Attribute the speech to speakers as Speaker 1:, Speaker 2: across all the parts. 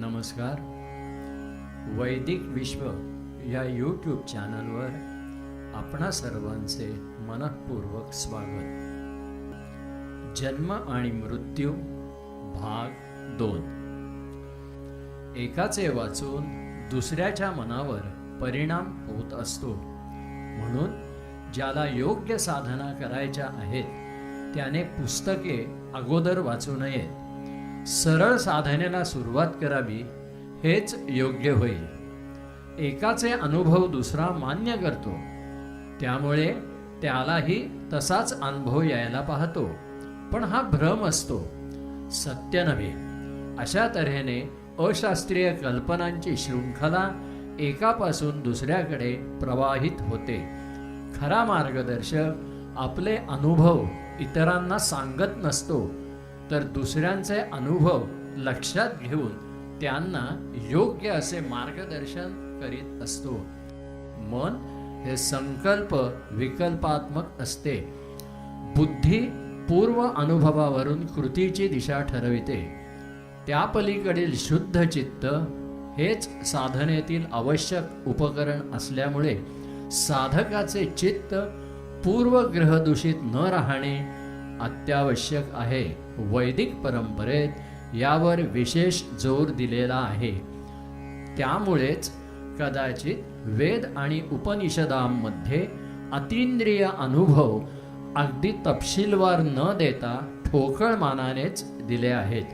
Speaker 1: नमस्कार. वैदिक विश्व या यूट्यूब चॅनलवर आपणा सर्वांचे मनपूर्वक स्वागत. जन्म आणि मृत्यू भाग दोन. एकाचे वाचून दुसऱ्याच्या मनावर परिणाम होत असतो. म्हणून ज्याला योग्य साधना करायच्या आहेत त्याने पुस्तके अगोदर वाचू नयेत. सरळ साधनेला सुरुवात करावी हेच योग्य होईल. एकाचे अनुभव दुसरा मान्य करतो. त्यामुळे त्यालाही तसाच अनुभव यायला पाहतो. पण हा भ्रम असतो. सत्य नव्हे. अशा तऱ्हेने अशास्त्रीय कल्पनांची शृंखला एकापासून दुसऱ्याकडे प्रवाहित होते. खरा मार्गदर्शक आपले अनुभव इतरांना सांगत नसतो. तर दुसऱ्यांचे अनुभव लक्षात घेऊन त्यांना योग्य असे मार्गदर्शन करीत असतो. मन हे संकल्प विकल्पात्मक असते. बुद्धी पूर्व अनुभवावरून कृतीची दिशा ठरविते. त्या पलीकडील शुद्ध चित्त हेच साधनेतील आवश्यक उपकरण असल्यामुळे साधकाचे चित्त पूर्वग्रहदूषित न राहणे अत्यावश्यक आहे. वैदिक परंपरेत यावर विशेष जोर दिलेला आहे. त्यामुळेच कदाचित वेद आणि उपनिषदांमध्ये अतिंद्रिय अनुभव अगदी तपशीलवार न देता ठोकळ मानानेच दिले आहेत.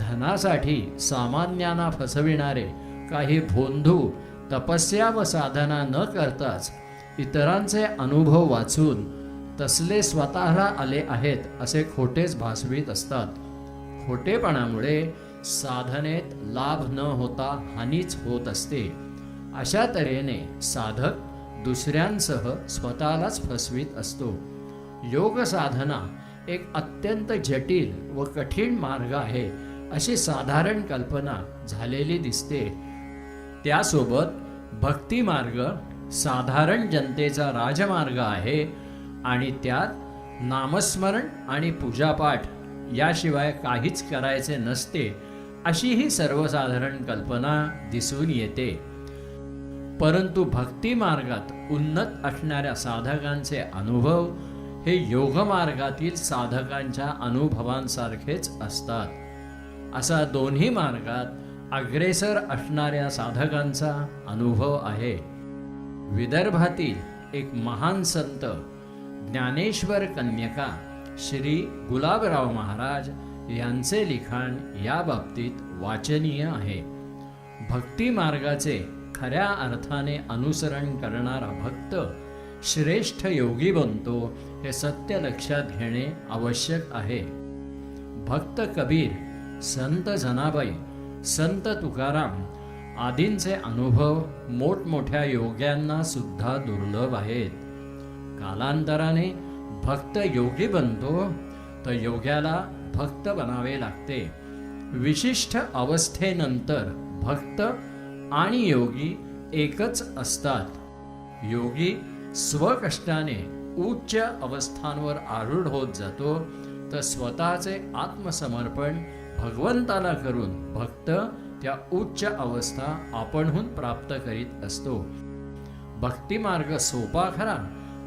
Speaker 1: धनासाठी सामान्यांना फसविणारे काही भोंधू तपस्या व साधना न करताच इतरांचे अनुभव वाचून तसले स्वतःला आले आहेत असे खोटेच भासवीत असतात. खोटेपणामुळे साधनेत लाभ न होता हानीच होत असते. अशा तऱ्हेने साधक दुसऱ्यांसह स्वतःलाच फसवीत असतो. योग साधना एक अत्यंत जटिल व कठीण मार्ग आहे अशी साधारण कल्पना झालेली दिसते. त्यासोबत भक्ती मार्ग साधारण जनतेचा राजमार्ग आहे आणि त्यात नामस्मरण आणि पूजापाठ याशिवाय काहीच करायचे नसते अशी ही सर्वसाधारण कल्पना दिसून येते. परंतु भक्ती मार्गात उन्नत असणाऱ्या साधकांचे अनुभव हे योगमार्गातील साधकांच्या अनुभवांसारखेच असतात. असा दोन्ही मार्गात अग्रेसर असणाऱ्या साधकांचा अनुभव आहे. विदर्भातील एक महान संत ज्ञानेश्वर कन्यका श्री गुलाबराव महाराज यांचे लिखाण या बाबतीत वाचनीय आहे. भक्ती मार्गाचे खऱ्या अर्थाने अनुसरण करणारा भक्त श्रेष्ठ योगी बनतो हे सत्य लक्षात घेणे आवश्यक आहे. भक्त कबीर संत जनाबाई संत तुकाराम आदींचे अनुभव मोठमोठ्या योग्यांना सुद्धा दुर्लभ आहेत. कालांतराने भक्त योगी बनतो तर योग्याला भक्त बनावे लागते. विशिष्ट अवस्थेनंतर भक्त आणि योगी एकच असतात. योगी स्वकष्टाने उच्च अवस्थांवर आरूढ होत जातो तर स्वतःचे आत्मसमर्पण भगवंताला करून भक्त त्या उच्च अवस्था आपणहून प्राप्त करीत असतो. भक्तिमार्ग सोपा खरा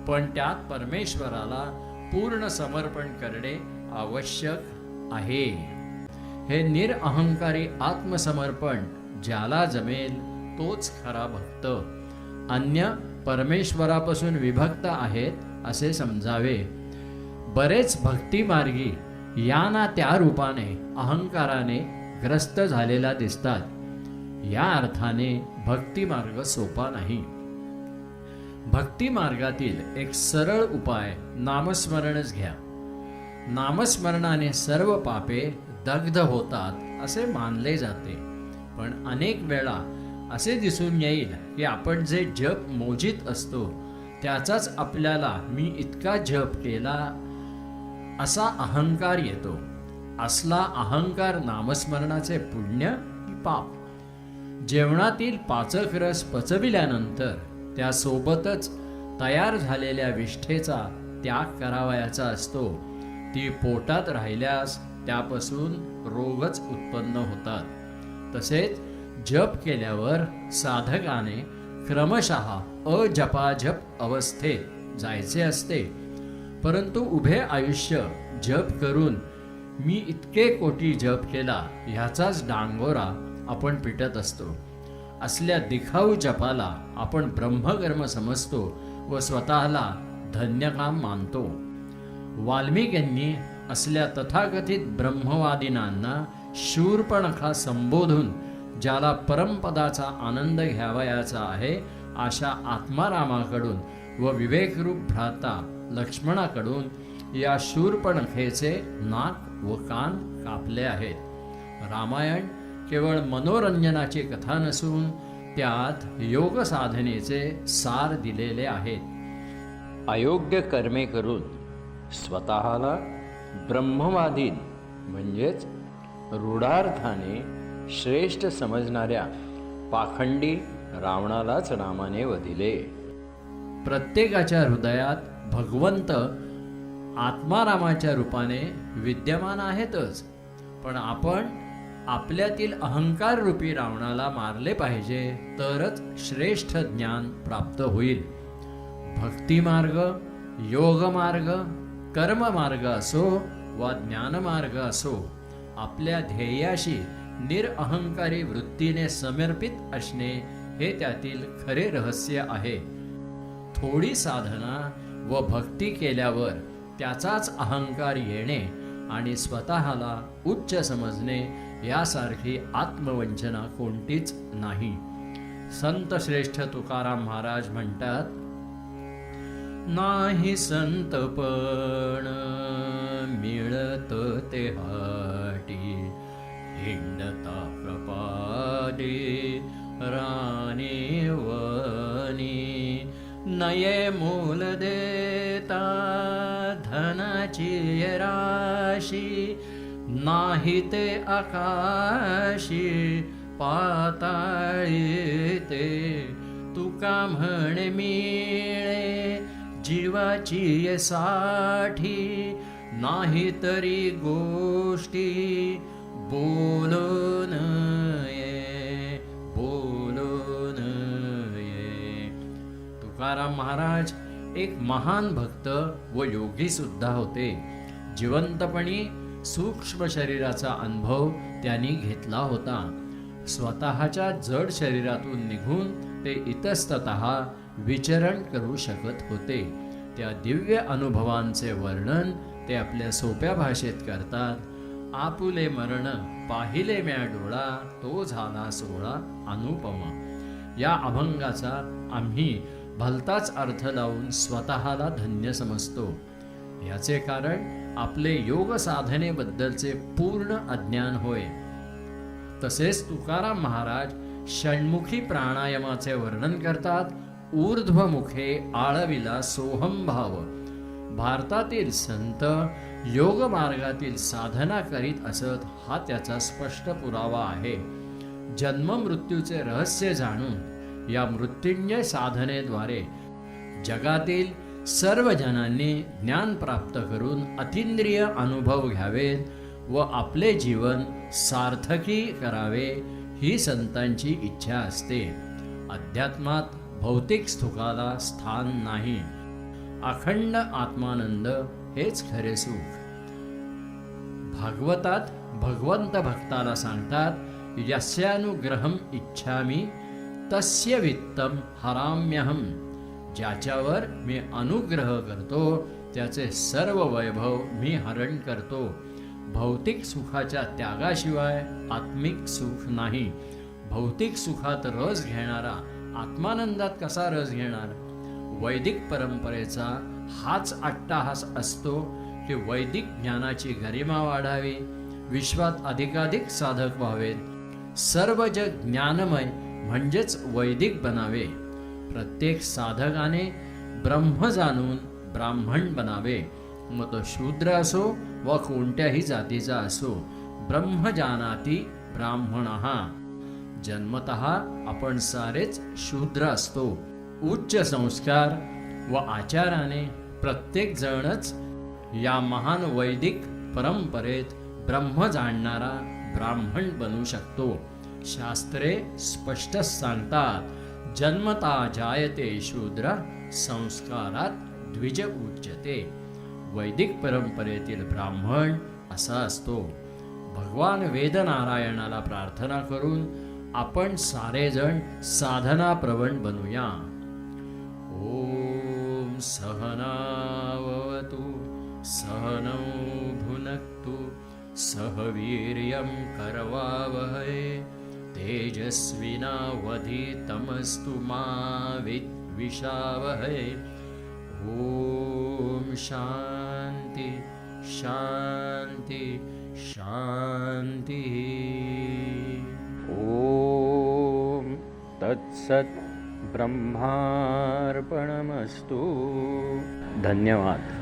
Speaker 1: पण त्यात परमेश्वराला पूर्ण समर्पण करणे आवश्यक आहे. हे निरअहंकारी आत्मसमर्पण ज्याला जमेल तोच खरा भक्त. अन्य परमेश्वरापासून विभक्त आहेत असे समजावे. बरेच भक्तिमार्गी या ना त्या रूपाने अहंकाराने ग्रस्त झालेला दिसतात. या अर्थाने भक्तिमार्ग सोपा नाही. भक्ती मार्गातील एक सरळ उपाय नामस्मरणच घ्या. नामस्मरणाने सर्व पापे दग्ध होतात असे मानले जाते. पण अनेक वेळा असे दिसून येईल की आपण जे जप मोजित असतो त्याचाच आपल्याला मी इतका जप केला असा अहंकार येतो. असला अहंकार नामस्मरणाचे पुण्य की पाप. जेवणातील पाचक रस पचविल्यानंतर त्यासोबतच तयार झालेल्या विष्ठेचा त्याग करावयाचा असतो. ती पोटात राहिल्यास त्यापासून रोगच उत्पन्न होतात. तसेच जप केल्यावर साधकाने क्रमशः अजपाजप अवस्थेत जायचे असते. परंतु उभे आयुष्य जप करून मी इतके कोटी जप केला ह्याचाच डांगोरा आपण पिटत असतो. असल्या दिखाऊ जपाला आपण ब्रह्मकर्म समजतो व स्वतःला धन्यकाम मानतो. वाल्मिकींनी असल्या तथाकथित ब्रह्मवादिनांना शूरपणखा संबोधून ज्याला परमपदाचा आनंद घ्यावयाचा आहे अशा आत्मारामाकडून व विवेकरूप भ्राता लक्ष्मणाकडून या शूरपणखेचे नाक व कान कापले आहेत. रामायण केवळ मनोरंजनाची कथा नसून त्यात योग साधनेचे सार दिलेले आहेत. अयोग्य कर्मे करून स्वतःला ब्रह्मवादीन म्हणजेच रूढार्थाने श्रेष्ठ समजणाऱ्या पाखंडी रावणालाच रामाने वदिले प्रत्येकाच्या हृदयात भगवंत आत्मारामाच्या रूपाने विद्यमान आहेतच. पण आपण आपल्यातील अहंकार रूपी रावणाला मारले पाहिजे तरच श्रेष्ठ ज्ञान प्राप्त होईल. भक्तिमार्ग योगमार्ग कर्ममार्ग असो वा ज्ञानमार्ग असो आपल्या ध्येयाशी निरअहंकारी वृत्तीने समर्पित असणे हे त्यातील खरे रहस्य आहे. थोडी साधना व भक्ती केल्यावर त्याचाच अहंकार येणे आणि स्वतःला उच्च समजणे यासारखी आत्मवंचना कोणतीच नाही. संत श्रेष्ठ तुकाराम महाराज म्हणतात नाही संतपण मिळत ते हाटी. हिंडता प्रपादे राणी वनी. नये मूल देता धनाची राशी. नाही ते आकाशी पाताळी ते तुका म्हणे मिळे जीवाची साठी नाही तरी गोष्टी बोलून ये बोलून ये. तुकाराम महाराज एक महान भक्त व योगी सुद्धा होते. जिवंतपणी सूक्ष्म शरीराचा अनुभव त्यांनी घेतला होता. स्वतःच्या जड शरीरातून निघून ते इतस्तत विचरण करू शकत होते. त्या दिव्य अनुभवांचे वर्णन ते आपल्या सोप्या भाषेत करतात. आपुले मरण पाहिले म्या डोळा तो झाला सोहळा अनुपमा. या अभंगाचा आम्ही भलताच अर्थ लावून स्वतःला धन्य समजतो. याचे कारण आपले योग साधनेबद्दलचे पूर्ण अज्ञान होय. तसेच तुकाराम महाराज षण्मुखी प्राणायामाचे वर्णन करतात ऊर्ध्वमुखे आळविला सोहम भाव. भारतातील संत योग मार्गातील साधना करीत असत हा त्याचा स्पष्ट पुरावा आहे. जन्म मृत्यूचे रहस्य जाणून या मृत्युंजय साधनेद्वारे जगातील सर्व जनांनी ज्ञान प्राप्त करून अतिंद्रिय अनुभव घ्यावेत व आपले जीवन सार्थकी करावे ही संतांची इच्छा असते. अध्यात्मात भौतिक सुखाला स्थान नाही. अखंड आत्मानंद हेच खरे सुख. भागवतात भगवंत भक्ताला सांगतात यस्यानुग्रहम इच्छामी तस्य वित्तम हराम्यहम. ज्याच्यावर मी अनुग्रह करतो त्याचे सर्व वैभव मी हरण करतो. भौतिक सुखाच्या त्यागाशिवाय आत्मिक सुख नाही. भौतिक सुखात रस घेणारा आत्मानंदात कसा रस घेणार? वैदिक परंपरेचा हाच अट्टाहास असतो की वैदिक ज्ञानाची गरिमा वाढावी विश्वात अधिकाधिक साधक व्हावेत. सर्व जग ज्ञानमय म्हणजेच वैदिक बनावे. प्रत्येक साधकाने ब्रह्म जाणून ब्राह्मण बनावे. मग तो शूद्र असो व कोणत्याही जातीचा असो ब्रह्म जानाती ब्राह्मण. जन्मत आपण सारेच शूद्र असतो. उच्च संस्कार व आचाराने प्रत्येक जणच या महान वैदिक परंपरेत ब्रह्म जाणणारा ब्राह्मण बनू शकतो. शास्त्रे स्पष्ट सांगतात जन्मता जायते शूद्र संस्कारात द्विज उच्यते वैदिक परंपरेतील ब्राह्मण असा असतो। भगवान वेदनारायणाला प्रार्थना करून आपण सारेजण साधना प्रवण बनूया। ओम सहनावतु सहनौ भुनक्तु सह वीर्यं करवावहै। तेजस्विनावधितमस्तु मा विद्विषावहै। ॐ शान्ति शान्ति शान्तिः।
Speaker 2: ॐ तत्सत् ब्रह्मार्पणमस्तु। धन्यवाद।